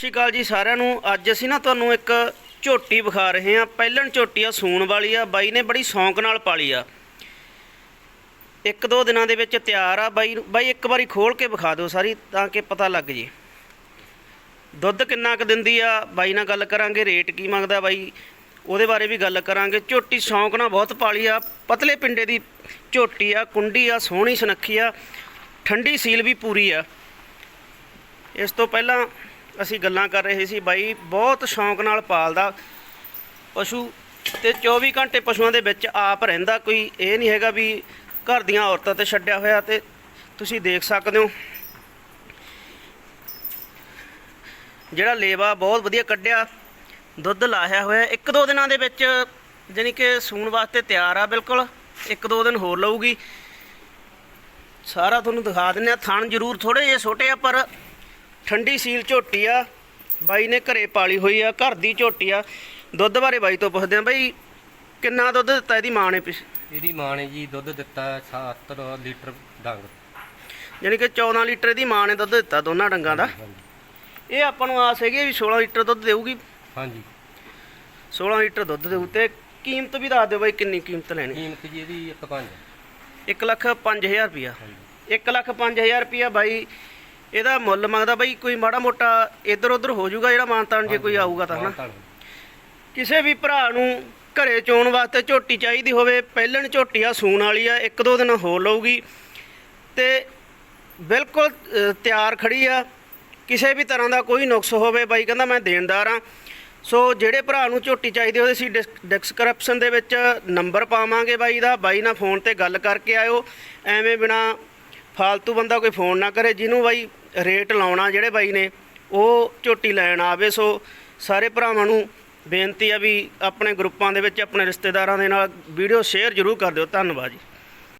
ਸ਼੍ਰੀ ਅਕਾਲ ਜੀ ਸਾਰਿਆਂ ਨੂੰ। ਅੱਜ ਅਸੀਂ ਨਾ ਤੁਹਾਨੂੰ ਇੱਕ ਝੋਟੀ ਵਿਖਾ ਰਹੇ ਹਾਂ। ਪਹਿਲਣ ਝੋਟੀ ਆ, ਸੂਣ ਵਾਲੀ ਆ। ਬਾਈ ਨੇ ਬੜੀ ਸ਼ੌਂਕ ਨਾਲ ਪਾਲੀ ਆ। ਇੱਕ ਦੋ ਦਿਨਾਂ ਦੇ ਵਿੱਚ ਤਿਆਰ ਆ ਬਾਈ ਨੂੰ- ਬਾਈ, ਇੱਕ ਵਾਰੀ ਖੋਲ ਕੇ ਵਿਖਾ ਦਿਓ ਸਾਰੀ ਤਾਂ ਕਿ ਪਤਾ ਲੱਗ ਜੇ। ਦੁੱਧ ਕਿੰਨਾ ਕੁ ਦਿੰਦੀ ਆ? ਬਾਈ ਨਾਲ ਗੱਲ ਕਰਾਂਗੇ, ਰੇਟ ਕੀ ਮੰਗਦਾ ਬਾਈ? ਉਹਦੇ ਬਾਰੇ ਵੀ ਗੱਲ ਕਰਾਂਗੇ। ਝੋਟੀ ਸ਼ੌਂਕ ਨਾਲ ਬਹੁਤ ਪਾਲੀ ਆ। ਪਤਲੇ ਪਿੰਡੇ ਦੀ ਝੋਟੀ ਆ, ਕੁੰਡੀ ਆ, ਸੋਹਣੀ ਸੁਨੱਖੀ ਆ। ਠੰਡੀ ਸੀਲ ਵੀ ਪੂਰੀ ਆ। ਇਸ ਤੋਂ ਪਹਿਲਾਂ ਅਸੀਂ ਗੱਲਾਂ ਕਰ ਰਹੇ ਸੀ ਬਾਈ, ਬਹੁਤ ਸ਼ੌਂਕ ਨਾਲ ਪਾਲਦਾ ਪਸ਼ੂ ਤੇ 24 ਘੰਟੇ ਪਸ਼ੂਆਂ ਦੇ ਵਿੱਚ ਆਪ ਰਹਿੰਦਾ, ਕੋਈ ਇਹ ਨਹੀਂ ਹੈਗਾ ਵੀ ਘਰ ਦੀਆਂ ਔਰਤਾਂ ਤੇ ਛੱਡਿਆ ਹੋਇਆ ਤੇ ਤੁਸੀਂ ਦੇਖ ਸਕਦੇ ਹੋ। ਜਿਹੜਾ ਲੇਵਾ ਬਹੁਤ ਵਧੀਆ ਕੱਢਿਆ, ਦੁੱਧ ਲਾਹਿਆ ਹੋਇਆ, ਇੱਕ ਦੋ ਦਿਨਾਂ ਦੇ ਵਿੱਚ ਜਾਣੀ ਕਿ ਸੂਣ ਵਾਸਤੇ ਤਿਆਰ ਆ ਬਿਲਕੁਲ, ਇੱਕ ਦੋ ਦਿਨ ਹੋਰ ਲਊਗੀ। ਸਾਰਾ ਤੁਹਾਨੂੰ ਦਿਖਾ ਦਿੰਨੇ ਆ ਥਣ ਜ਼ਰੂਰ ਥੋੜੇ ਜਿਹੇ ਛੋਟੇ ਆ, ਪਰ ਠੰਡੀ ਸੀਲ ਝੋਟੀ ਆ। ਬਾਈ ਨੇ ਘਰੇ ਪਾਲੀ ਹੋਈ ਆ ਘਰ ਦੀ ਝੋਟੀ ਆ। ਦੁੱਧ ਬਾਰੇ ਬਾਈ ਤੋਂ ਪੁੱਛਦੇ ਆ ਬਾਈ ਕਿੰਨਾ ਦੁੱਧ ਦਿੱਤਾ ਇਹਦੀ ਮਾਂ ਨੇ ਪਿਛ ਇਹਦੀ ਮਾਂ ਨੇ ਜੀ ਦੁੱਧ ਦਿੱਤਾ 7 ਲੀਟਰ ਡੰਗ। ਯਾਨੀ ਕਿ 14 ਲੀਟਰ ਦੀ ਮਾਂ ਨੇ ਦੁੱਧ ਦਿੱਤਾ ਦੋਨਾਂ ਡੰਗਾਂ ਦਾ। ਇਹ ਆਪਾਂ ਨੂੰ ਆਸ ਹੈਗੀ ਵੀ 16 ਲੀਟਰ ਦੁੱਧ ਦੇਊਗੀ। ਹਾਂਜੀ। 16 ਲੀਟਰ ਦੁੱਧ ਦੇਊ ਤੇ ਕੀਮਤ ਵੀ ਦੱਸ ਦਿਓ ਬਾਈ ਕਿੰਨੀ ਕੀਮਤ ਲੈਣੀ। ਕੀਮਤ ਜੀ ਇਹਦੀ 1.5 1 ਲੱਖ 5000 ਰੁਪਿਆ ਹਾਂਜੀ। 1 ਲੱਖ 5000 ਰੁਪਿਆ ਬਾਈ ਇਹਦਾ ਮੁੱਲ ਮੰਗਦਾ ਬਾਈ ਕੋਈ ਮਾੜਾ ਮੋਟਾ ਇੱਧਰ ਉੱਧਰ ਹੋ ਜਾਊਗਾ ਜਿਹੜਾ ਮਾਨਤਾਨ ਜੇ ਕੋਈ ਆਊਗਾ ਤਾਂ ਹਨਾ? ਮਾਨਤਾਨ। ਕਿਸੇ ਵੀ ਭਰਾ ਨੂੰ ਘਰੇ ਚੋਣ ਵਾਸਤੇ ਝੋਟੀ ਚਾਹੀਦੀ ਹੋਵੇ ਪਹਿਲਣ ਝੋਟੀ ਆ ਸੂਣ ਵਾਲੀ ਆ ਇੱਕ ਦੋ ਦਿਨ ਹੋਰ ਲਊਗੀ। ਤੇ ਬਿਲਕੁਲ ਤਿਆਰ ਖੜੀ ਆ। ਕਿਸੇ ਵੀ ਤਰ੍ਹਾਂ ਦਾ ਕੋਈ ਨੁਕਸ ਹੋਵੇ ਬਾਈ ਕਹਿੰਦਾ ਮੈਂ ਦੇਣਦਾਰ ਆ। ਸੋ ਜਿਹੜੇ ਭਰਾ ਨੂੰ ਝੋਟੀ ਚਾਹੀਦੀ ਹੋਵੇ ਅਸੀਂ ਡਿਸ- ਡਿਸਕ੍ਰਿਪਸ਼ਨ ਦੇ ਵਿੱਚ ਨੰਬਰ ਪਾਵਾਂਗੇ ਬਾਈ ਦਾ। ਬਾਈ ਨਾਲ ਫੋਨ ਤੇ ਗੱਲ ਕਰਕੇ ਆਇਓ। ਐਵੇਂ ਬਿਨਾ ਫਾਲਤੂ ਬੰਦਾ ਕੋਈ ਫੋਨ ਨਾ ਕਰੇ, ਜਿਹਨੂੰ ਬਾਈ ਰੇਟ ਲਾਉਣਾ ਜਿਹੜੇ ਬਾਈ ਨੇ, ਉਹ ਝੋਟੀ ਲੈਣ ਆਵੇ। ਸੋ ਸਾਰੇ ਭਰਾਵਾਂ ਨੂੰ ਬੇਨਤੀ ਆ ਵੀ ਆਪਣੇ ਗਰੁੱਪਾਂ ਦੇ ਵਿੱਚ, ਆਪਣੇ ਰਿਸ਼ਤੇਦਾਰਾਂ ਦੇ ਨਾਲ ਵੀਡੀਓ ਸ਼ੇਅਰ ਜ਼ਰੂਰ ਕਰ ਦਿਓ। ਧੰਨਵਾਦ ਜੀ।